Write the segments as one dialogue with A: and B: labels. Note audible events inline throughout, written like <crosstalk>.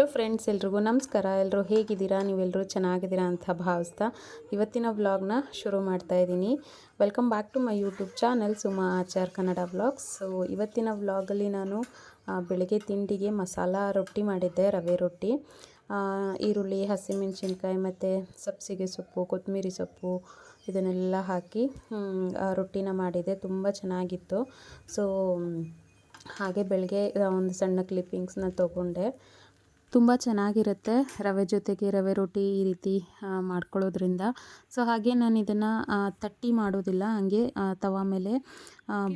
A: Hello friends, ಎಲ್ರಿಗೂ ನಮಸ್ಕಾರ. ಎಲ್ಲರೂ ಹೇಗಿದ್ದೀರಾ? ನೀವೆಲ್ಲರೂ ಚೆನ್ನಾಗಿದ್ದೀರಾ ಅಂತ ಭಾವಿಸ್ತಾ ಇವತ್ತಿನ ವ್ಲಾಗ್ನ ಶುರು ಮಾಡ್ತಾ ಇದ್ದೀನಿ. Welcome back to my YouTube channel Suma Achar Kannada vlogs. So ಇವತ್ತಿನ ವ್ಲಾಗಲ್ಲಿ ನಾನು ಬೆಳಗ್ಗೆ ತಿಂಡಿಗೆ ಮಸಾಲ ರೊಟ್ಟಿ ಮಾಡಿದ್ದೆ, ರವೆ ರೊಟ್ಟಿ. ಈರುಳ್ಳಿ, ಹಸಿಮೆಣಸಿನ್ಕಾಯಿ ಮತ್ತು ಸಬ್ಸಿಗೆ ಸೊಪ್ಪು, ಕೊತ್ತಂಬರಿ ಸೊಪ್ಪು ಇದನ್ನೆಲ್ಲ ಹಾಕಿ ರೊಟ್ಟಿನ ಮಾಡಿದೆ ತುಂಬ ಚೆನ್ನಾಗಿತ್ತು. ಸೊ ಹಾಗೆ ಬೆಳಗ್ಗೆ ಒಂದು ಸಣ್ಣ ಕ್ಲಿಪ್ಪಿಂಗ್ಸ್ನ ತೊಗೊಂಡೆ. ತುಂಬ ಚೆನ್ನಾಗಿರುತ್ತೆ ರವೆ ಜೊತೆಗೆ ರವೆ ರೊಟ್ಟಿ ಈ ರೀತಿ ಮಾಡ್ಕೊಳ್ಳೋದ್ರಿಂದ. ಸೊ, ಹಾಗೆ ನಾನು ಇದನ್ನು ತಟ್ಟಿ ಮಾಡೋದಿಲ್ಲ, ಹಾಗೆ ತವಾ ಮೇಲೆ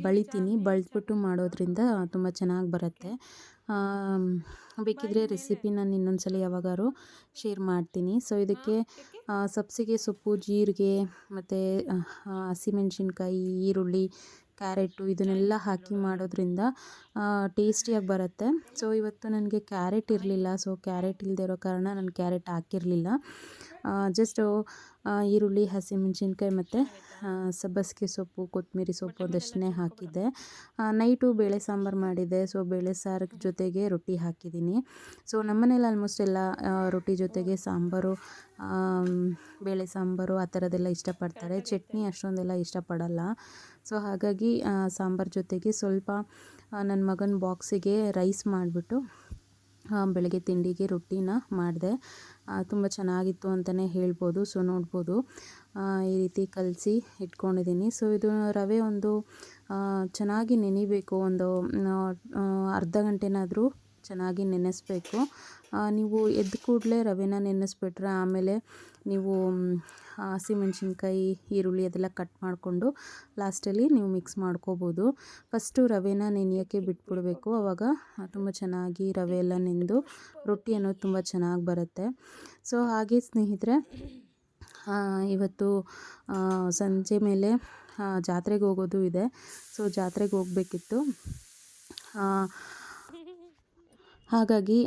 A: ಬಳಿತೀನಿ. ಬಳ್ದ್ಬಿಟ್ಟು ಮಾಡೋದ್ರಿಂದ ತುಂಬ ಚೆನ್ನಾಗಿ ಬರುತ್ತೆ. ಬೇಕಿದ್ರೆ ರೆಸಿಪಿ ನಾನು ಇನ್ನೊಂದ್ಸಲ ಯಾವಾಗಾದ್ರೂ ಶೇರ್ ಮಾಡ್ತೀನಿ. ಸೊ ಇದಕ್ಕೆ ಸಬ್ಸಿಗೆ ಸೊಪ್ಪು, ಜೀರಿಗೆ, ಮತ್ತು ಹಸಿಮೆಣ್ಸಿನ್ಕಾಯಿ, ಈರುಳ್ಳಿ ಕ್ಯಾರೆಟು ಇದನ್ನೆಲ್ಲ ಹಾಕಿ ಮಾಡೋದ್ರಿಂದ ಟೇಸ್ಟಿಯಾಗಿ ಬರುತ್ತೆ. ಸೊ, ಇವತ್ತು ನನಗೆ ಕ್ಯಾರೆಟ್ ಇರಲಿಲ್ಲ. ಸೊ, ಕ್ಯಾರೆಟ್ ಇಲ್ಲದೆ ಇರೋ ಕಾರಣ ನಾನು ಕ್ಯಾರೆಟ್ ಹಾಕಿರಲಿಲ್ಲ. ಜಸ್ಟು ಈರುಳ್ಳಿ, ಹಸಿಮೆಣ್ಸಿನ್ಕಾಯಿ ಮತ್ತು ಸಬ್ಬಸಿಗೆ ಸೊಪ್ಪು, ಕೊತ್ತಂಬರಿ ಸೊಪ್ಪು ಅದಷ್ಟನ್ನೇ ಹಾಕಿದ್ದೆ. ನೈಟು ಬೇಳೆ ಸಾಂಬಾರು ಮಾಡಿದ್ದೆ ಸೊ ಬೇಳೆ ಸಾರು ಜೊತೆಗೆ ರೊಟ್ಟಿ ಹಾಕಿದ್ದೀನಿ. ಸೊ ನಮ್ಮನೇಲಿ ಆಲ್ಮೋಸ್ಟ್ ಎಲ್ಲ ರೊಟ್ಟಿ ಜೊತೆಗೆ ಸಾಂಬಾರು ಬೇಳೆ ಸಾಂಬಾರು ಆ ಥರದ್ದೆಲ್ಲ ಇಷ್ಟಪಡ್ತಾರೆ. ಚಟ್ನಿ ಅಷ್ಟೊಂದೆಲ್ಲ ಇಷ್ಟಪಡಲ್ಲ. ಸೊ ಹಾಗಾಗಿ ಸಾಂಬಾರು ಜೊತೆಗೆ ಸ್ವಲ್ಪ ನನ್ನ ಮಗನ ಬಾಕ್ಸಿಗೆ ರೈಸ್ ಮಾಡಿಬಿಟ್ಟು ಬೆಳಗ್ಗೆ ತಿಂಡಿಗೆ ರೊಟ್ಟಿನ ಮಾಡಿದೆ. ತುಂಬ ಚೆನ್ನಾಗಿತ್ತು ಅಂತಲೇ ಹೇಳ್ಬೋದು, ಸೊ ನೋಡ್ಬೋದು. ಈ ರೀತಿ ಕಲಸಿ ಇಟ್ಕೊಂಡಿದ್ದೀನಿ. ಸೊ ಇದು ರವೆ ಒಂದು ಚೆನ್ನಾಗಿ ನೆನಿಬೇಕು, ಒಂದು ಅರ್ಧ ಗಂಟೆನಾದರೂ ಚೆನ್ನಾಗಿ ನೆನೆಸ್ಬೇಕು. ನೀವು ಎದ್ದ ಕೂಡಲೇ ರವೆನ ನೆನೆಸ್ಬಿಟ್ರೆ ಆಮೇಲೆ ನೀವು ಹಸಿಮೆಣ್ಸಿನ್ಕಾಯಿ, ಈರುಳ್ಳಿ ಅದೆಲ್ಲ ಕಟ್ ಮಾಡಿಕೊಂಡು ಲಾಸ್ಟಲ್ಲಿ ನೀವು ಮಿಕ್ಸ್ ಮಾಡ್ಕೋಬೋದು. ಫಸ್ಟು ರವೆನ ನೆನೆಯೋಕ್ಕೆ ಬಿಟ್ಬಿಡಬೇಕು. ಆವಾಗ ತುಂಬ ಚೆನ್ನಾಗಿ ರವೆ ಎಲ್ಲ ನೆಂದು ರೊಟ್ಟಿ ಅನ್ನೋದು ತುಂಬ ಚೆನ್ನಾಗಿ ಬರುತ್ತೆ. ಸೊ ಹಾಗೆ ಸ್ನೇಹಿತರೆ ಇವತ್ತು ಸಂಜೆ ಮೇಲೆ ಜಾತ್ರೆಗೆ ಹೋಗೋದು ಇದೆ. ಸೊ ಜಾತ್ರೆಗೆ ಹೋಗಬೇಕಿತ್ತು. ಹಾಗಾಗಿ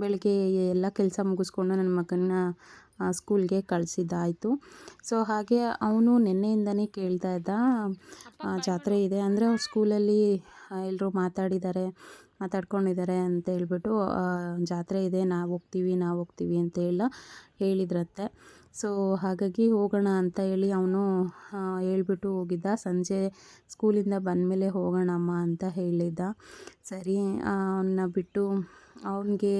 A: ಬೆಳಗ್ಗೆ ಎಲ್ಲ ಕೆಲಸ ಮುಗಿಸ್ಕೊಂಡು ನನ್ನ ಮಗನ ಸ್ಕೂಲ್ಗೆ ಕಳಿಸಿದ್ದಾಯಿತು. ಸೊ, ಹಾಗೆ ಅವನು ನಿನ್ನೆಯಿಂದನೇ ಕೇಳ್ತಾ ಇದ್ದ ಜಾತ್ರೆ ಇದೆ ಅಂದರೆ ಅವ್ರ ಸ್ಕೂಲಲ್ಲಿ ಎಲ್ಲರೂ ಮಾತಾಡಿದ್ದಾರೆ, ಮಾತಾಡ್ಕೊಂಡಿದ್ದಾರೆ ಅಂತ ಹೇಳ್ಬಿಟ್ಟು ಜಾತ್ರೆ ಇದೆ, ನಾವು ಹೋಗ್ತೀವಿ ನಾವು ಹೋಗ್ತೀವಿ ಅಂತ ಎಲ್ಲ ಹೇಳಿದ್ರಂತೆ ಸೊ, ಹಾಗಾಗಿ ಹೋಗೋಣ ಅಂತ ಹೇಳಿ ಅವನು ಹೇಳ್ಬಿಟ್ಟು ಹೋಗಿದ್ದ. ಸಂಜೆ ಸ್ಕೂಲಿಂದ ಬಂದಮೇಲೆ ಹೋಗೋಣಮ್ಮ ಅಂತ ಹೇಳಿದ್ದ. ಸರಿ ಅವನ್ನ ಬಿಟ್ಟು, ಅವನಿಗೆ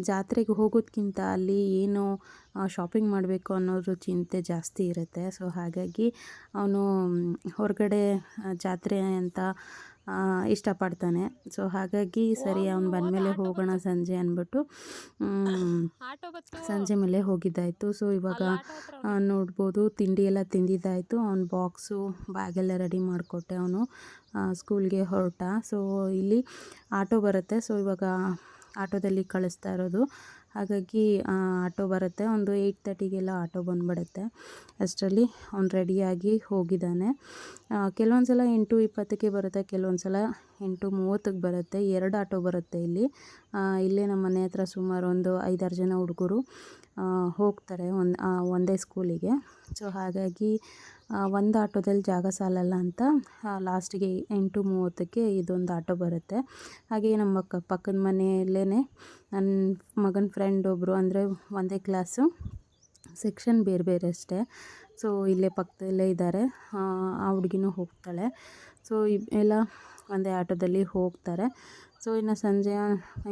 A: ಜಾತ್ರೆಗೆ ಹೋಗೋದಕ್ಕಿಂತ ಅಲ್ಲಿ ಏನು ಶಾಪಿಂಗ್ ಮಾಡಬೇಕು ಅನ್ನೋದು ಚಿಂತೆ ಜಾಸ್ತಿ ಇರುತ್ತೆ. ಸೊ, ಹಾಗಾಗಿ ಅವನು ಹೊರಗಡೆ ಜಾತ್ರೆ ಅಂತ ಇಷ್ಟಪಡ್ತಾನೆ. ಸೊ, ಹಾಗಾಗಿ ಸರಿ, ಅವ್ನು ಬಂದಮೇಲೆ ಹೋಗೋಣ ಸಂಜೆ ಅಂದ್ಬಿಟ್ಟು ಸಂಜೆ ಮೇಲೆ ಹೋಗಿದ್ದಾಯಿತು. ಸೊ, ಇವಾಗ ನೋಡ್ಬೋದು, ತಿಂಡಿ ಎಲ್ಲ ತಿಂದಿದ್ದಾಯಿತು. ಅವ್ನ ಬಾಕ್ಸು, ಬ್ಯಾಗೆಲ್ಲ ರೆಡಿ ಮಾಡಿಕೊಟ್ಟೆ ಅವನು. ಸ್ಕೂಲ್ಗೆ ಹೊರಟ. ಸೊ, ಇಲ್ಲಿ ಆಟೋ ಬರುತ್ತೆ. ಸೊ, ಇವಾಗ ಆಟೋದಲ್ಲಿ ಕಳಿಸ್ತಾ ಇರೋದು ಹಾಗಾಗಿ ಆಟೋ ಬರುತ್ತೆ. ಒಂದು ಏಯ್ಟ್ ತರ್ಟಿಗೆಲ್ಲ ಆಟೋ ಬಂದುಬಿಡುತ್ತೆ. ಅಷ್ಟರಲ್ಲಿ ಅವ್ನು ರೆಡಿಯಾಗಿ ಹೋಗಿದ್ದಾನೆ. ಕೆಲವೊಂದು ಸಲ ಎಂಟು ಇಪ್ಪತ್ತಕ್ಕೆ ಬರುತ್ತೆ ಕೆಲವೊಂದು ಸಲ ಎಂಟು ಮೂವತ್ತಕ್ಕೆ ಬರುತ್ತೆ. ಎರಡು ಆಟೋ ಬರುತ್ತೆ ಇಲ್ಲಿ. ಇಲ್ಲೇ ನಮ್ಮ ಮನೆ ಹತ್ರ ಸುಮಾರು ಒಂದು ಐದಾರು ಜನ ಹುಡುಗರು ಹೋಗ್ತಾರೆ ಒಂದು ಒಂದೇ ಸ್ಕೂಲಿಗೆ ಸೊ ಹಾಗಾಗಿ ಒಂದು ಆಟೋದಲ್ಲಿ ಜಾಗ ಸಾಲಲ್ಲ ಅಂತ ಲಾಸ್ಟಿಗೆ ಎಂಟು ಮೂವತ್ತಕ್ಕೆ ಇದೊಂದು ಆಟೋ ಬರುತ್ತೆ. ಹಾಗೆ ನಮ್ಮ ಅಕ್ಕ ಪಕ್ಕದ ಮನೆಯಲ್ಲೇ ನನ್ನ ಮಗನ ಫ್ರೆಂಡ್ ಒಬ್ಬರು ಅಂದರೆ ಒಂದೇ ಕ್ಲಾಸು ಸೆಕ್ಷನ್ ಬೇರೆ ಬೇರೆ ಅಷ್ಟೇ. ಸೊ ಇಲ್ಲೇ ಪಕ್ಕದಲ್ಲೇ ಇದ್ದಾರೆ ಆ ಹುಡುಗಿನೂ ಹೋಗ್ತಾಳೆ. ಸೊ ಎಲ್ಲ ಒಂದೇ ಆಟೋದಲ್ಲಿ ಹೋಗ್ತಾರೆ. ಸೊ ಇನ್ನು ಸಂಜೆ,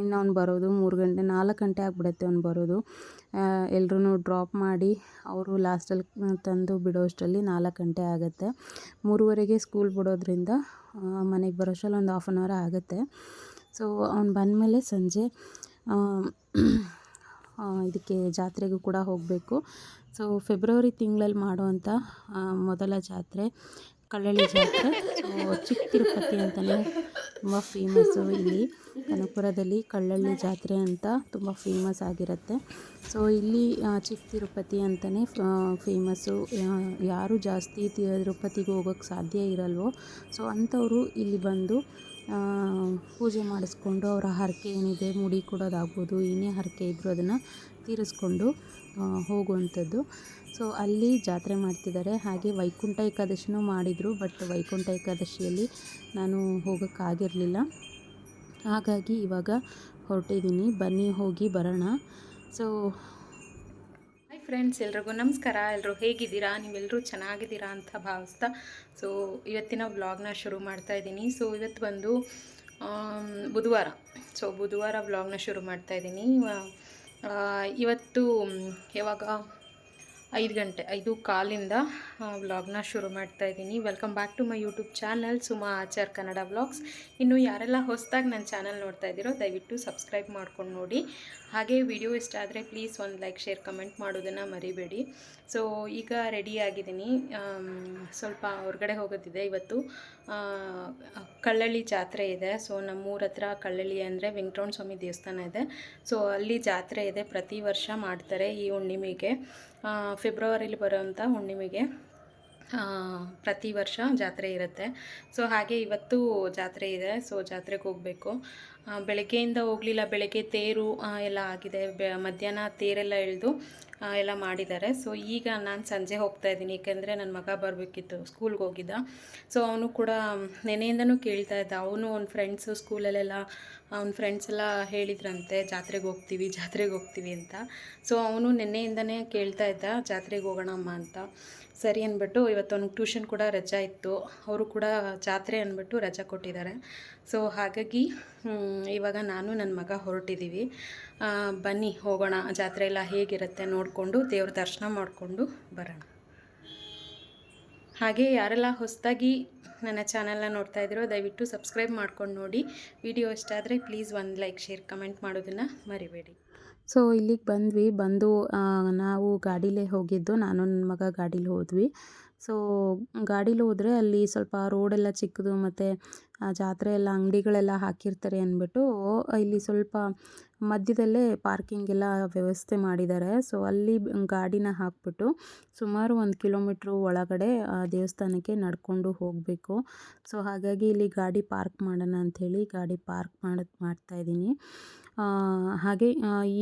A: ಇನ್ನು ಅವ್ನು ಬರೋದು ಮೂರು ಗಂಟೆ, ನಾಲ್ಕು ಗಂಟೆ ಆಗಿಬಿಡುತ್ತೆ ಅವ್ನು ಬರೋದು. ಎಲ್ಲರೂ ಡ್ರಾಪ್ ಮಾಡಿ ಅವರು ಲಾಸ್ಟಲ್ಲಿ ತಂದು ಬಿಡೋಷ್ಟರಲ್ಲಿ ನಾಲ್ಕು ಗಂಟೆ ಆಗುತ್ತೆ. ಮೂರುವರೆಗೆ ಸ್ಕೂಲ್ ಬಿಡೋದ್ರಿಂದ ಮನೆಗೆ ಬರೋಷ್ಟರಲ್ಲಿ ಒಂದು ಹಾಫ್ ಆನ್ ಅವರ್ ಆಗುತ್ತೆ. ಸೊ ಅವ್ನು ಬಂದಮೇಲೆ ಸಂಜೆ ಇದಕ್ಕೆ ಜಾತ್ರೆಗೂ ಕೂಡ ಹೋಗಬೇಕು. ಸೊ ಫೆಬ್ರವರಿ ತಿಂಗಳಲ್ಲಿ ಮಾಡುವಂಥ ಮೊದಲ ಜಾತ್ರೆ. ಕಳ್ಳಳ್ಳಿ ಜಾತ್ರೆ. ಚಿಕ್ಕ ತಿರುಪತಿ ಅಂತಲೇ ತುಂಬ ಫೇಮಸ್ಸು ಇಲ್ಲಿ. ಕನಕಪುರದಲ್ಲಿ ಕಳ್ಳಳ್ಳಿ ಜಾತ್ರೆ ಅಂತ ತುಂಬ ಫೇಮಸ್ ಆಗಿರುತ್ತೆ. ಸೊ ಇಲ್ಲಿ ಚಿಕ್ಕ ತಿರುಪತಿ ಅಂತಲೇ ಫೇಮಸ್ಸು ಯಾರು ಜಾಸ್ತಿ ತಿರುಪತಿಗೆ ಹೋಗೋಕ್ಕೆ ಸಾಧ್ಯ ಇರಲ್ವೋ ಸೊ ಅಂಥವರು ಇಲ್ಲಿ ಬಂದು ಪೂಜೆ ಮಾಡಿಸ್ಕೊಂಡು ಅವರ ಹರಕೆ ಏನಿದೆ, ಮುಡಿ ಕೊಡೋದಾಗ್ಬೋದು, ಏನೇ ಹರಕೆ ಇದ್ದರೂ ಅದನ್ನು ತೀರಿಸ್ಕೊಂಡು ಹೋಗುವಂಥದ್ದು. ಸೊ ಅಲ್ಲಿ ಜಾತ್ರೆ ಮಾಡ್ತಿದ್ದಾರೆ. ಹಾಗೆ ವೈಕುಂಠ ಏಕಾದಶಿನೂ ಮಾಡಿದರು ಬಟ್ ವೈಕುಂಠ ಏಕಾದಶಿಯಲ್ಲಿ ನಾನು ಹೋಗೋಕ್ಕಾಗಿರಲಿಲ್ಲ. ಹಾಗಾಗಿ ಇವಾಗ ಹೊರಟಿದ್ದೀನಿ. ಬನ್ನಿ, ಹೋಗಿ ಬರೋಣ. ಸೊ
B: ಹಾಯ್ ಫ್ರೆಂಡ್ಸ್ ಎಲ್ರಿಗೂ ನಮಸ್ಕಾರ. ಎಲ್ಲರೂ ಹೇಗಿದ್ದೀರಾ? ನೀವೆಲ್ಲರೂ ಚೆನ್ನಾಗಿದ್ದೀರಾ ಅಂತ ಭಾವಿಸ್ತಾ. ಸೊ ಇವತ್ತಿನ ವ್ಲಾಗ್ನ ಶುರು ಮಾಡ್ತಾ ಇದ್ದೀನಿ. ಸೊ ಇವತ್ತು ಬಂದು ಬುಧವಾರ. ಸೊ ಬುಧವಾರ ವ್ಲಾಗ್ನ ಶುರು ಮಾಡ್ತಾ ಇದ್ದೀನಿ. ಇವತ್ತು ಯಾವಾಗ? ಐದು ಗಂಟೆ, ಐದು ಕಾಲಿಂದ ವ್ಲಾಗ್ನ ಶುರು ಮಾಡ್ತಾ ಇದ್ದೀನಿ. Welcome back to my YouTube channel Suma Achar Kannada vlogs ಇನ್ನು ಯಾರೆಲ್ಲ ಹೊಸದಾಗಿ ನನ್ನ ಚಾನಲ್ ನೋಡ್ತಾ ಇದ್ದೀರೋ, ದಯವಿಟ್ಟು ಸಬ್ಸ್ಕ್ರೈಬ್ ಮಾಡ್ಕೊಂಡು ನೋಡಿ. ಹಾಗೆ ವಿಡಿಯೋ ಇಷ್ಟ ಆದರೆ ಪ್ಲೀಸ್ ಒಂದು ಲೈಕ್ ಶೇರ್ ಕಮೆಂಟ್ ಮಾಡೋದನ್ನು ಮರಿಬೇಡಿ. ಸೊ ಈಗ ರೆಡಿ ಆಗಿದ್ದೀನಿ. ಸ್ವಲ್ಪ ಹೊರಗಡೆ ಹೋಗೋದಿದೆ ಇವತ್ತು. ಕಳ್ಳಳ್ಳಿ ಜಾತ್ರೆ ಇದೆ. ಸೊ ನಮ್ಮೂರ ಹತ್ರ ಕಳ್ಳಳ್ಳಿ ಅಂದರೆ ವೆಂಕಟರಮಣ ಸ್ವಾಮಿ ದೇವಸ್ಥಾನ ಇದೆ. ಸೊ ಅಲ್ಲಿ ಜಾತ್ರೆ ಇದೆ. ಪ್ರತಿ ವರ್ಷ ಮಾಡ್ತಾರೆ ಈ ಹುಣ್ಣಿಮೆಗೆ. ಫೆಬ್ರವರಿಲಿ ಬರೋವಂಥ ಹುಣ್ಣಿಮೆಗೆ. ಪ್ರತಿ ವರ್ಷ ಜಾತ್ರೆ ಇರುತ್ತೆ. ಸೊ, ಹಾಗೆ ಇವತ್ತು ಜಾತ್ರೆ ಇದೆ. ಸೊ, ಜಾತ್ರೆಗೆ ಹೋಗಬೇಕು. ಬೆಳಗ್ಗೆಯಿಂದ ಹೋಗಲಿಲ್ಲ. ಬೆಳಗ್ಗೆ ತೇರು ಎಲ್ಲ ಆಗಿದೆ. ಬೆ, ಮಧ್ಯಾಹ್ನ ತೇರೆಲ್ಲ ಇಳಿದು ಎಲ್ಲ ಮಾಡಿದ್ದಾರೆ. ಸೊ, ಈಗ ನಾನು ಸಂಜೆ ಹೋಗ್ತಾ ಇದ್ದೀನಿ. ಏಕೆಂದರೆ ನನ್ನ ಮಗ ಬರಬೇಕಿತ್ತು ಸ್ಕೂಲ್ಗೆ ಹೋಗಿದ್ದ. ಸೊ, ಅವನು ಕೂಡ ನೆನೆಯಿಂದನೂ ಕೇಳ್ತಾ ಇದ್ದ. ಅವನು ಅವ್ನ ಫ್ರೆಂಡ್ಸು ಸ್ಕೂಲಲ್ಲೆಲ್ಲ ಅವ್ನ ಫ್ರೆಂಡ್ಸ್ ಎಲ್ಲ ಹೇಳಿದ್ರಂತೆ, ಜಾತ್ರೆಗೆ ಹೋಗ್ತೀವಿ ಜಾತ್ರೆಗೆ ಹೋಗ್ತೀವಿ ಅಂತ. ಸೊ, ಅವನು ನೆನ್ನೆಯಿಂದನೇ ಕೇಳ್ತಾ ಇದ್ದ, ಜಾತ್ರೆಗೆ ಹೋಗೋಣಮ್ಮ ಅಂತ. ಸರಿ ಅಂದ್ಬಿಟ್ಟು ಇವತ್ತು ಅವ್ನಿಗೆ ಟ್ಯೂಷನ್ ಕೂಡ ರಜಾ ಇತ್ತು. ಅವರು ಕೂಡ ಜಾತ್ರೆ ಅಂದ್ಬಿಟ್ಟು ರಜಾ ಕೊಟ್ಟಿದ್ದಾರೆ. ಸೊ ಹಾಗಾಗಿ ಇವಾಗ ನಾನು ನನ್ನ ಮಗ ಹೊರಟಿದ್ದೀವಿ. ಬನ್ನಿ ಹೋಗೋಣ. ಜಾತ್ರೆ ಎಲ್ಲ ಹೇಗಿರುತ್ತೆ ನೋಡಿಕೊಂಡು, ದೇವ್ರ ದರ್ಶನ ಮಾಡಿಕೊಂಡು ಬರೋಣ. ಹಾಗೆ ಯಾರೆಲ್ಲ ಹೊಸದಾಗಿ ನನ್ನ ಚಾನಲ್ನ ನೋಡ್ತಾ ಇದ್ದೀರೋ, ದಯವಿಟ್ಟು ಸಬ್ಸ್ಕ್ರೈಬ್ ಮಾಡ್ಕೊಂಡು ನೋಡಿ. ವಿಡಿಯೋ ಇಷ್ಟ ಆದರೆ ಪ್ಲೀಸ್ ಒಂದು ಲೈಕ್, ಶೇರ್, ಕಮೆಂಟ್ ಮಾಡೋದನ್ನು ಮರಿಬೇಡಿ.
A: ಸೊ, ಇಲ್ಲಿಗೆ ಬಂದ್ವಿ. ಬಂದು ನಾವು ಗಾಡೀಲೇ ಹೋಗಿದ್ದು. ನಾನು ನನ್ನ ಮಗ ಗಾಡೀಲಿ ಹೋದ್ವಿ. ಸೊ ಗಾಡೀಲಿ ಹೋದರೆ ಅಲ್ಲಿ ಸ್ವಲ್ಪ ರೋಡೆಲ್ಲ ಚಿಕ್ಕದು ಮತ್ತು ಜಾತ್ರೆ ಎಲ್ಲ ಅಂಗಡಿಗಳೆಲ್ಲ ಹಾಕಿರ್ತಾರೆ ಅಂದ್ಬಿಟ್ಟು, ಇಲ್ಲಿ ಸ್ವಲ್ಪ ಮಧ್ಯದಲ್ಲೇ ಪಾರ್ಕಿಂಗ್ ಎಲ್ಲ ವ್ಯವಸ್ಥೆ ಮಾಡಿದ್ದಾರೆ. ಸೊ ಅಲ್ಲಿ ಗಾಡಿನ ಹಾಕ್ಬಿಟ್ಟು ಸುಮಾರು ಒಂದು ಕಿಲೋಮೀಟ್ರು ಒಳಗಡೆ, ಆ, ದೇವಸ್ಥಾನಕ್ಕೆ ನಡ್ಕೊಂಡು ಹೋಗಬೇಕು. ಸೊ ಹಾಗಾಗಿ ಇಲ್ಲಿ ಗಾಡಿ ಪಾರ್ಕ್ ಮಾಡೋಣ ಅಂಥೇಳಿ ಗಾಡಿ ಪಾರ್ಕ್ ಮಾಡೋದು ಮಾಡ್ತಾಯಿದ್ದೀನಿ ಹಾಗೆ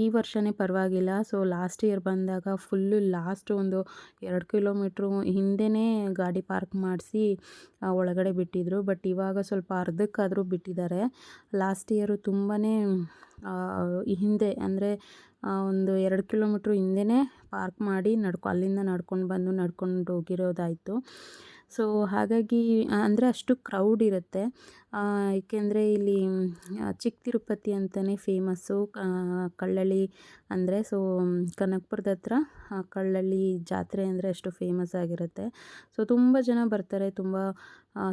A: ಈ ವರ್ಷವೇ ಪರವಾಗಿಲ್ಲ. ಸೊ ಲಾಸ್ಟ್ ಇಯರ್ ಬಂದಾಗ ಫುಲ್ಲು ಲಾಸ್ಟ್ ಒಂದು ಎರಡು ಕಿಲೋಮೀಟ್ರು ಹಿಂದೆಯೇ ಗಾಡಿ ಪಾರ್ಕ್ ಮಾಡಿಸಿ ಒಳಗಡೆ ಬಿಟ್ಟಿದ್ದರು ಬಟ್ ಇವಾಗ ಸ್ವಲ್ಪ ಅರ್ಧಕ್ಕಾದರೂ ಬಿಟ್ಟಿದ್ದಾರೆ. ಲಾಸ್ಟ್ ಇಯರು ತುಂಬಾ ಹಿಂದೆ ಅಂದರೆ ಒಂದು ಎರಡು ಕಿಲೋಮೀಟ್ರ್ ಹಿಂದೆಯೇ ಪಾರ್ಕ್ ಮಾಡಿ ನಡ್ಕೊ, ಅಲ್ಲಿಂದ ನಡ್ಕೊಂಡು ಬಂದು ನಡ್ಕೊಂಡು ಹೋಗಿರೋದಾಯಿತು. ಸೊ ಹಾಗಾಗಿ ಅಂದರೆ ಅಷ್ಟು ಕ್ರೌಡ್ ಇರುತ್ತೆ. ಏಕೆಂದರೆ ಇಲ್ಲಿ ಚಿಕ್ಕ ತಿರುಪತಿ ಅಂತಲೇ ಫೇಮಸ್ಸು ಕಳ್ಳಳ್ಳಿ ಅಂದರೆ ಸೊ ಕನಕಪುರದ ಹತ್ರ ಕಳ್ಳಳ್ಳಿ ಜಾತ್ರೆ ಅಂದರೆ ಅಷ್ಟು ಫೇಮಸ್ ಆಗಿರುತ್ತೆ. ಸೊ ತುಂಬ ಜನ ಬರ್ತಾರೆ, ತುಂಬ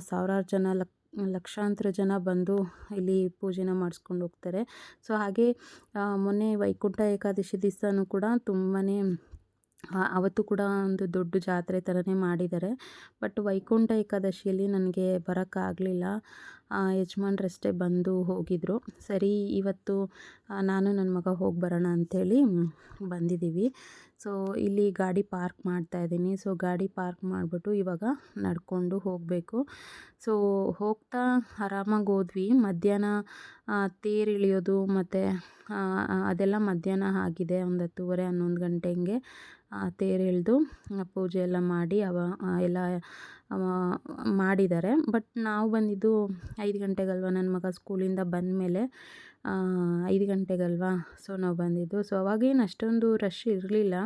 A: ಸಾವಿರಾರು ಜನ, ಲಕ್, ಲಕ್ಷಾಂತರ ಜನ ಬಂದು ಇಲ್ಲಿ ಪೂಜೆನ ಮಾಡಿಸ್ಕೊಂಡು ಹೋಗ್ತಾರೆ. ಸೊ ಹಾಗೆ ಮೊನ್ನೆ ವೈಕುಂಠ ಏಕಾದಶಿ ದಿವಸನೂ ಕೂಡ ತುಂಬಾ ಅವತ್ತು ಕೂಡ ಒಂದು ದೊಡ್ಡ ಜಾತ್ರೆ ಥರನೇ ಮಾಡಿದ್ದಾರೆ. ಬಟ್ ವೈಕುಂಠ ಏಕಾದಶಿಯಲ್ಲಿ ನನಗೆ ಬರೋಕ್ಕಾಗಲಿಲ್ಲ. ಯಜಮಾನ್ರಷ್ಟೇ ಬಂದು ಹೋಗಿದ್ರು. ಸರಿ, ಇವತ್ತು ನಾನು ನನ್ನ ಮಗ ಹೋಗಿ ಬರೋಣ ಅಂಥೇಳಿ ಬಂದಿದ್ದೀವಿ. ಸೊ ಇಲ್ಲಿ ಗಾಡಿ ಪಾರ್ಕ್ ಮಾಡ್ತಾ ಇದ್ದೀನಿ. ಸೊ ಗಾಡಿ ಪಾರ್ಕ್ ಮಾಡಿಬಿಟ್ಟು ಇವಾಗ ನಡ್ಕೊಂಡು ಹೋಗಬೇಕು. ಸೊ ಹೋಗ್ತಾ ಆರಾಮಾಗಿ ಹೋದ್ವಿ. ಮಧ್ಯಾಹ್ನ ತೇರು ಇಳಿಯೋದು ಮತ್ತು ಅದೆಲ್ಲ ಮಧ್ಯಾಹ್ನ ಆಗಿದೆ. ಒಂದು ಹತ್ತುವರೆ, ಹನ್ನೊಂದು ಗಂಟೆ ಹಿಂಗೆ ತೇರು ಇಳಿದು ಪೂಜೆ ಎಲ್ಲ ಮಾಡಿ ಅವ ಎಲ್ಲ ಮಾಡಿದ್ದಾರೆ. ಬಟ್ ನಾವು ಬಂದಿದ್ದು ಐದು ಗಂಟೆಗಲ್ವ? ನನ್ನ ಮಗ ಸ್ಕೂಲಿಂದ ಬಂದ ಮೇಲೆ ಐದು ಗಂಟೆಗಲ್ವಾ? ಸೊ ನಾವು ಬಂದಿದ್ದು. ಸೊ ಅವಾಗೇನು ಅಷ್ಟೊಂದು ರಶ್ ಇರಲಿಲ್ಲ.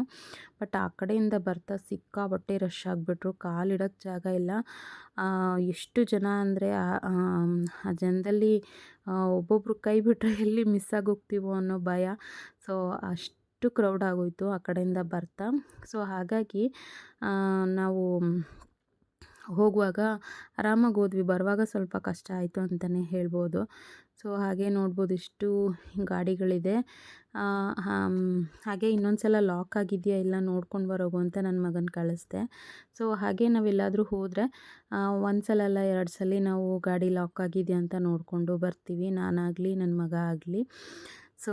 A: ಬಟ್ ಆ ಕಡೆಯಿಂದ ಬರ್ತಾ ಸಿಕ್ಕಾಪಟ್ಟೆ ರಶ್ ಆಗಿಬಿಟ್ರು. ಕಾಲಿಡೋಕ್ಕೆ ಜಾಗ ಇಲ್ಲ. ಎಷ್ಟು ಜನ ಅಂದರೆ, ಆ ಜನದಲ್ಲಿ ಒಬ್ಬೊಬ್ಬರು ಕೈ ಬಿಟ್ಟರೆ ಎಲ್ಲಿ ಮಿಸ್ ಆಗೋಗ್ತೀವೋ ಅನ್ನೋ ಭಯ. ಸೊ ಅಷ್ಟು ಕ್ರೌಡ್ ಆಗೋಯಿತು ಆ ಕಡೆಯಿಂದ ಬರ್ತಾ. ಸೊ ಹಾಗಾಗಿ ನಾವು ಹೋಗುವಾಗ ಆರಾಮಾಗಿ ಹೋದ್ವಿ ಬರುವಾಗ ಸ್ವಲ್ಪ ಕಷ್ಟ ಆಯಿತು ಅಂತಲೇ ಹೇಳ್ಬೋದು. ಸೊ, ಹಾಗೆ ನೋಡ್ಬೋದು ಇಷ್ಟು ಗಾಡಿಗಳಿದೆ. ಹಾಗೆ ಇನ್ನೊಂದು ಸಲ ಲಾಕ್ ಆಗಿದೆಯಾ ಇಲ್ಲ ನೋಡ್ಕೊಂಡು ಬರೋಗು ಅಂತ ನನ್ನ ಮಗನ ಕಳಿಸ್ದೆ. ಸೊ, ಹಾಗೆ ನಾವೆಲ್ಲಾದರೂ ಹೋದರೆ ಒಂದು ಸಲ ಅಲ್ಲ ಎರಡು ಸಲ ನಾವು ಗಾಡಿ ಲಾಕ್ ಆಗಿದೆಯಾ ಅಂತ ನೋಡಿಕೊಂಡು ಬರ್ತೀವಿ. ನಾನಾಗಲಿ ನನ್ನ ಮಗ ಆಗಲಿ. ಸೊ,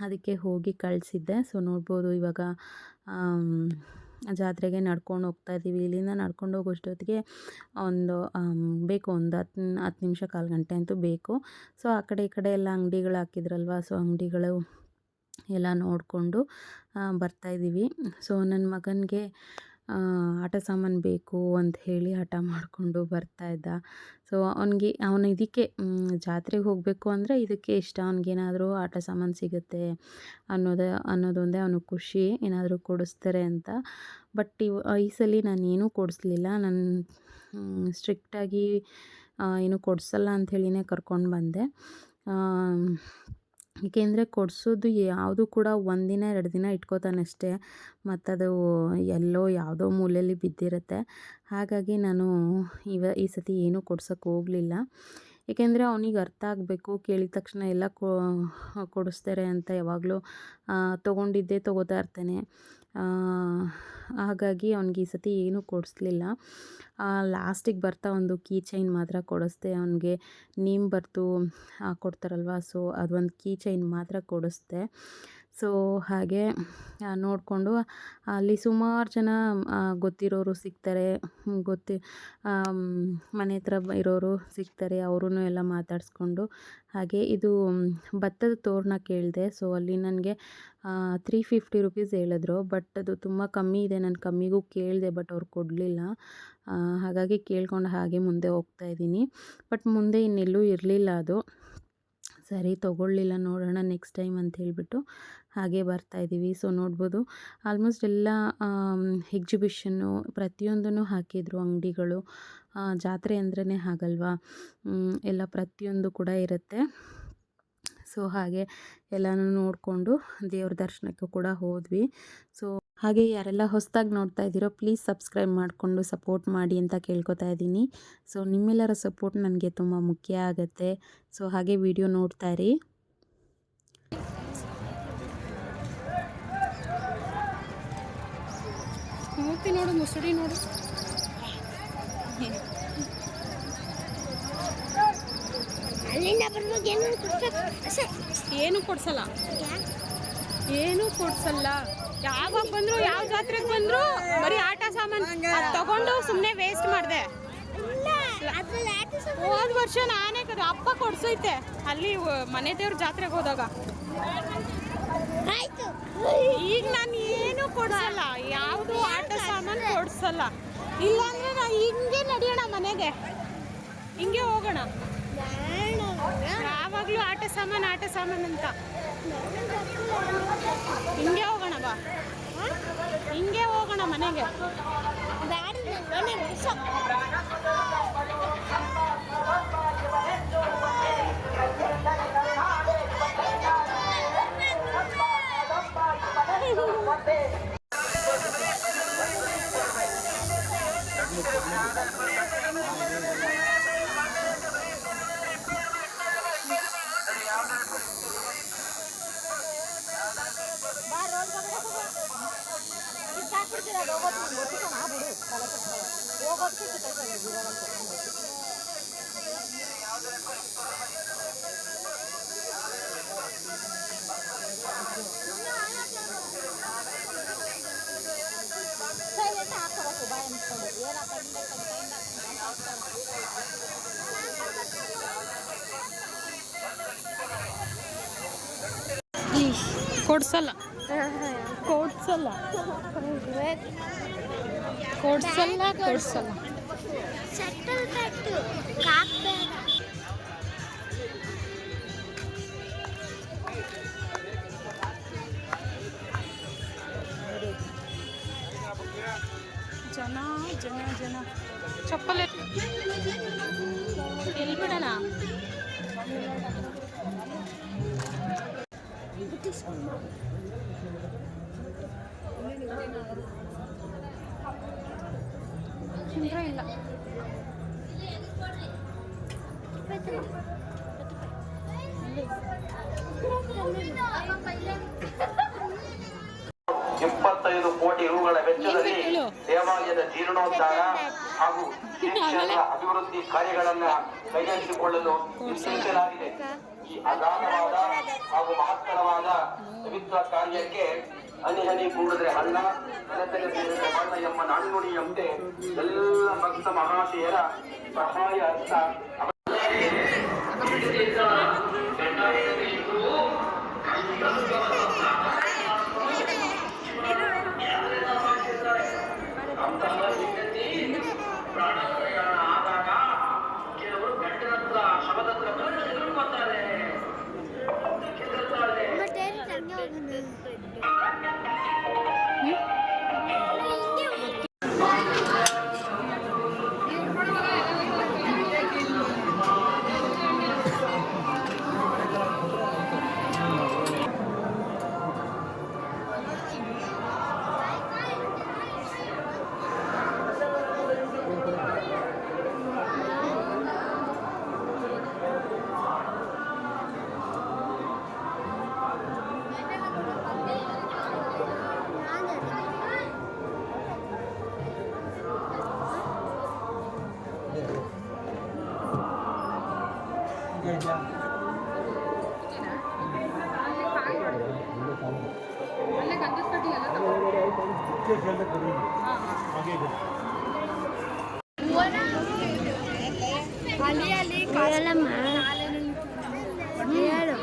A: ಅದಕ್ಕೆ ಹೋಗಿ ಕಳಿಸಿದ್ದೆ. ಸೊ, ನೋಡ್ಬೋದು ಇವಾಗ ಜಾತ್ರೆಗೆ ನಡ್ಕೊಂಡು ಹೋಗ್ತಾ ಇದ್ದೀವಿ. ಇಲ್ಲಿಂದ ನಡ್ಕೊಂಡು ಹೋಗೋಷ್ಟೊತ್ತಿಗೆ ಒಂದು ಬೇಕು ಒಂದು ಹತ್ತು ಹತ್ತು ನಿಮಿಷ ಕಾಲು ಗಂಟೆ ಅಂತೂ ಬೇಕು. ಸೊ, ಆ ಕಡೆ ಈ ಕಡೆ ಎಲ್ಲ ಅಂಗಡಿಗಳು ಹಾಕಿದ್ರಲ್ವ? ಸೊ, ಅಂಗಡಿಗಳು ಎಲ್ಲ ನೋಡಿಕೊಂಡು ಬರ್ತಾಯಿದ್ದೀವಿ ಸೊ, ನನ್ನ ಮಗನಿಗೆ ಆಟ ಸಾಮಾನು ಬೇಕು ಅಂತ ಹೇಳಿ ಹಠ ಮಾಡಿಕೊಂಡು ಬರ್ತಾಯಿದ್ದ ಸೊ ಅವನಿಗೆ, ಅವನು ಇದಕ್ಕೆ ಜಾತ್ರೆಗೆ ಹೋಗಬೇಕು ಅಂದರೆ ಇದಕ್ಕೆ ಇಷ್ಟ. ಅವ್ನಿಗೇನಾದರೂ ಆಟ ಸಾಮಾನು ಸಿಗುತ್ತೆ ಅನ್ನೋದೇ ಅನ್ನೋದೊಂದೇ ಅವನು ಖುಷಿ, ಏನಾದರೂ ಕೊಡಿಸ್ತಾರೆ ಅಂತ. ಬಟ್ ಇವ್, ಈ ಸಲ ನಾನೇನೂ ಕೊಡಿಸ್ಲಿಲ್ಲ. ನಾನು ಸ್ಟ್ರಿಕ್ಟಾಗಿ ಏನು ಕೊಡಿಸಲ್ಲ ಅಂಥೇಳಿನೇ ಕರ್ಕೊಂಡು ಬಂದೆ. ಏಕೆಂದರೆ ಕೊಡಿಸೋದು ಯಾವುದು ಕೂಡ ಒಂದಿನ ಎರಡು ದಿನ ಇಟ್ಕೋತಾನಷ್ಟೇ ಮತ್ತದು ಎಲ್ಲೋ ಯಾವುದೋ ಮೂಲೆಯಲ್ಲಿ ಬಿದ್ದಿರುತ್ತೆ. ಹಾಗಾಗಿ ನಾನು ಇವ ಈ ಸತಿ ಏನೂ ಕೊಡ್ಸೋಕ್ಕೆ ಹೋಗಲಿಲ್ಲ. ಏಕೆಂದರೆ ಅವನಿಗೆ ಅರ್ಥ ಆಗಬೇಕು, ಕೇಳಿದ ತಕ್ಷಣ ಎಲ್ಲ ಕೊಡಿಸ್ತಾರೆ ಅಂತ ಯಾವಾಗಲೂ ತೊಗೊಂಡಿದ್ದೇ ತೊಗೋತಾ ಇರ್ತಾನೆ. ಹಾಗಾಗಿ ಅವ್ನಿಗೆ ಈ ಸತಿ ಏನೂ ಕೊಡಿಸ್ಲಿಲ್ಲ. ಲಾಸ್ಟಿಗೆ ಬರ್ತಾ ಒಂದು ಕೀ ಚೈನ್ ಮಾತ್ರ ಕೊಡಿಸ್ದೆ. ಅವನಿಗೆ ನೀಮ್ ಬರ್ತು ಕೊಡ್ತಾರಲ್ವ? ಸೊ, ಅದೊಂದು ಕೀ ಚೈನ್ ಮಾತ್ರ ಕೊಡಿಸ್ದೆ. ಸೊ, ಹಾಗೆ ನೋಡಿಕೊಂಡು, ಅಲ್ಲಿ ಸುಮಾರು ಜನ ಗೊತ್ತಿರೋರು ಸಿಗ್ತಾರೆ. ಗೊತ್ತಿ ಮನೆ ಹತ್ರ ಇರೋರು ಸಿಗ್ತಾರೆ ಅವ್ರೂ ಎಲ್ಲ ಮಾತಾಡಿಸ್ಕೊಂಡು. ಹಾಗೆ, ಇದು ಭತ್ತದ ತೋರಣ ಕೇಳಿದೆ. ಸೊ, ಅಲ್ಲಿ ನನಗೆ ತ್ರೀ ಫಿಫ್ಟಿ ರುಪೀಸ್ ಹೇಳಿದ್ರು. ಬಟ್ ಅದು ತುಂಬ ಕಮ್ಮಿ ಇದೆ. ನಾನು ಕಮ್ಮಿಗೂ ಕೇಳಿದೆ ಬಟ್ ಅವ್ರು ಕೊಡಲಿಲ್ಲ. ಹಾಗಾಗಿ ಕೇಳ್ಕೊಂಡು ಹಾಗೆ ಮುಂದೆ ಹೋಗ್ತಾ ಇದ್ದೀನಿ. ಬಟ್ ಮುಂದೆ ಇನ್ನೆಲ್ಲೂ ಇರಲಿಲ್ಲ ಅದು. ಸರಿ ತೊಗೊಳ್ಳಿಲ್ಲ ನೋಡೋಣ ನೆಕ್ಸ್ಟ್ ಟೈಮ್ ಅಂತ ಹೇಳಿಬಿಟ್ಟು ಹಾಗೆ ಬರ್ತಾಯಿದ್ದೀವಿ ಸೊ ನೋಡ್ಬೋದು ಆಲ್ಮೋಸ್ಟ್ ಎಲ್ಲ ಎಕ್ಸಿಬಿಷನ್ನು ಪ್ರತಿಯೊಂದನ್ನು ಹಾಕಿದರು ಅಂಗಡಿಗಳು. ಜಾತ್ರೆ ಅಂದ್ರೇ ಆಗಲ್ವಾ ಎಲ್ಲ ಪ್ರತಿಯೊಂದು ಕೂಡ ಇರುತ್ತೆ. ಸೊ, ಹಾಗೆ ಎಲ್ಲನೂ ನೋಡಿಕೊಂಡು ದೇವ್ರ ದರ್ಶನಕ್ಕೂ ಕೂಡ ಹೋದ್ವಿ. ಸೊ, ಹಾಗೆ ಯಾರೆಲ್ಲ ಹೊಸದಾಗಿ ನೋಡ್ತಾ ಇದ್ದೀರೋ ಪ್ಲೀಸ್ ಸಬ್ಸ್ಕ್ರೈಬ್ ಮಾಡಿಕೊಂಡು ಸಪೋರ್ಟ್ ಮಾಡಿ ಅಂತ ಕೇಳ್ಕೊತಾ ಇದ್ದೀನಿ. ಸೊ, ನಿಮ್ಮೆಲ್ಲರ ಸಪೋರ್ಟ್ ನನಗೆ ತುಂಬ ಮುಖ್ಯ ಆಗುತ್ತೆ. ಸೊ, ಹಾಗೆ ವಿಡಿಯೋ ನೋಡ್ತಾ ಇರಿ.
B: ನೋಡು ಮುಸುಡಿ ನೋಡು.
C: ಏನು
B: ಏನು ಕೊಡ್ಸಲ್ಲ. ಏನು ಕೊಡ್ಸಲ್ಲ. ಯಾವಾಗ ಬಂದ್ರು ಯಾವ ಜಾತ್ರೆಗೆ ಬಂದ್ರು ಬರೀ ಆಟ ಸಾಮಾನು ಅದ್ ತಗೊಂಡು ಸುಮ್ಮನೆ ವೇಸ್ಟ್ ಮಾಡಿದೆ. ಹೋದ ವರ್ಷ ನಾನೇ ಕದ ಅಪ್ಪ ಕೊಡ್ಸೈತೆ. ಅಲ್ಲಿ ಮನೆ ದೇವ್ರ ಜಾತ್ರೆಗೆ ಹೋದಾಗ.
C: ಆಯ್ತು.
B: ಈಗ ನಾನು ಏನು ಕೊಡ್ಸಲ್ಲ. ಯಾವುದು ಆಟ ಸಾಮಾನು ಕೊಡ್ಸಲ್ಲ. ಇಲ್ಲಾಂದ್ರೆ ನಾ ಹಿಂಗೆ ನಡೆಯೋಣ ಮನೆಗೆ. ಹಿಂಗೆ ಹೋಗೋಣ. ಯಾವಾಗಲೂ ಆಟ ಸಾಮಾನು ಆಟ ಸಾಮಾನು ಅಂತ. ಹಿಂಗೆ ಹೋಗೋಣ ಬಾ. ಹಿಂಗೆ ಹೋಗೋಣ ಮನೆಗೆ.
C: ಬ್ಯಾಡ <laughs> <laughs> ಮನೆ ಬಿಡ್ಸೋ ಸೈಲೆಂಟ್ ಹಾಕೋಬೇಕು ಬಾಯ್ ಅನ್ಸ್ಕೊಂಡು ಏನಪ್ಪ ಹಿಂದೆ ಕಡೆ ಕೈಯಿಂದ
B: ಕೊಡ್ಸಲ್ಲ ಕೊಡ್ಸಲ್ಲ ಕೊಡ್ಸಲ್ಲ ಕೊಡ್ಸಲ್ಲ
C: ಸೆಟಲ್
D: ಇಪ್ಪತ್ತೈದು ಕೋಟಿ ರೂಗಳ ವೆಚ್ಚದಲ್ಲಿ ದೇವಾಲಯದ ಜೀರ್ಣೋದ್ಧಾರ ಹಾಗೂ ಅಭಿವೃದ್ಧಿ ಕಾರ್ಯಗಳನ್ನ ಕೈಗೆತ್ತಿಕೊಳ್ಳಲು ನಿಶ್ಚಯಿಸಲಾಗಿದೆ ಈ ಅಗಾಧವಾದ ಹಾಗೂ ಮಹತ್ತರವಾದ ಪವಿತ್ರ ಕಾರ್ಯಕ್ಕೆ ಹನಿ ಹನಿ ಕೂಡಿದ್ರೆ ಹಣ್ಣ ಕನಸನೆ ಸೇರಿದ್ರೆ ಬಣ್ಣ ಎಂಬ ನಾಣ್ಣುಡಿಯಂತೆ ಎಲ್ಲ ಭಕ್ತ ಮಹಾಶಯರ ಸಹಾಯ ಹಸ್ತ
C: ಅಲ್ಲಿ ಅಲ್ಲಿ ಕಾಲಮ್ಮ ಹೇಳು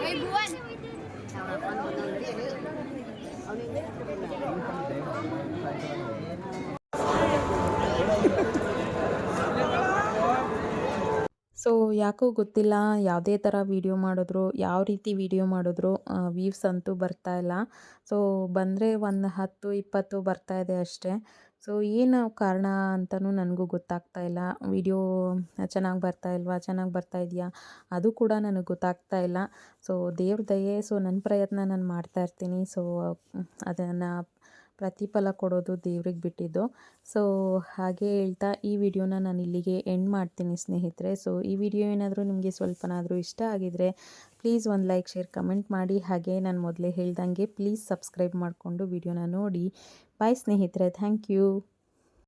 A: ಸೊ ಯಾಕೋ ಗೊತ್ತಿಲ್ಲ, ಯಾವುದೇ ಥರ ವೀಡಿಯೋ ಮಾಡಿದ್ರು, ಯಾವ ರೀತಿ ವೀಡಿಯೋ ಮಾಡಿದ್ರು ವೀವ್ಸ್ ಅಂತೂ ಬರ್ತಾ ಇಲ್ಲ. ಸೊ, ಬಂದರೆ ಒಂದು ಹತ್ತು, ಇಪ್ಪತ್ತು ಬರ್ತಾ ಇದೆ ಅಷ್ಟೇ. ಸೊ, ಏನು ಕಾರಣ ಅಂತಲೂ ನನಗೂ ಗೊತ್ತಾಗ್ತಾ ಇಲ್ಲ. ವಿಡಿಯೋ ಚೆನ್ನಾಗಿ ಬರ್ತಾ ಇಲ್ವಾ, ಚೆನ್ನಾಗಿ ಬರ್ತಾ ಇದೆಯಾ, ಅದು ಕೂಡ ನನಗೆ ಗೊತ್ತಾಗ್ತಾ ಇಲ್ಲ. ಸೊ, ದೇವ್ರ ದಯೆ, ಸೊ ನನ್ನ ಪ್ರಯತ್ನ ನಾನು ಮಾಡ್ತಾ ಇರ್ತೀನಿ. ಸೊ, ಅದನ್ನು ಪ್ರತಿಫಲ ಕೊಡೋದು ದೇವ್ರಿಗೆ ಬಿಟ್ಟಿದ್ದು. ಸೊ ಹಾಗೆ ಹೇಳ್ತಾ ಈ ವಿಡಿಯೋನ ನಾನು ಇಲ್ಲಿಗೆ ಎಂಡ್ ಮಾಡ್ತೀನಿ ಸ್ನೇಹಿತರೆ. ಸೊ ಈ ವಿಡಿಯೋ ಏನಾದರೂ ನಿಮಗೆ ಸ್ವಲ್ಪನಾದರೂ ಇಷ್ಟ ಆಗಿದರೆ ಪ್ಲೀಸ್ ಒಂದು ಲೈಕ್ ಶೇರ್ ಕಮೆಂಟ್ ಮಾಡಿ. ಹಾಗೆ ನಾನು ಮೊದಲೇ ಹೇಳ್ದಂಗೆ ಪ್ಲೀಸ್ ಸಬ್ಸ್ಕ್ರೈಬ್ ಮಾಡಿಕೊಂಡು ವಿಡಿಯೋನ ನೋಡಿ. ಬಾಯ್ ಸ್ನೇಹಿತರೆ. Thank you